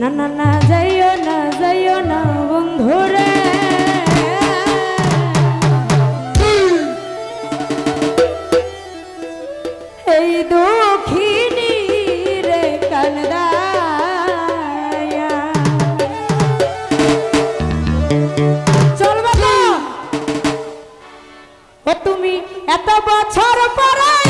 না না না, যাইও না যাইও না, বন্ধুরে। এই দুঃখিনী রে কানদায়া। চলবে তুমি এত বছর পরে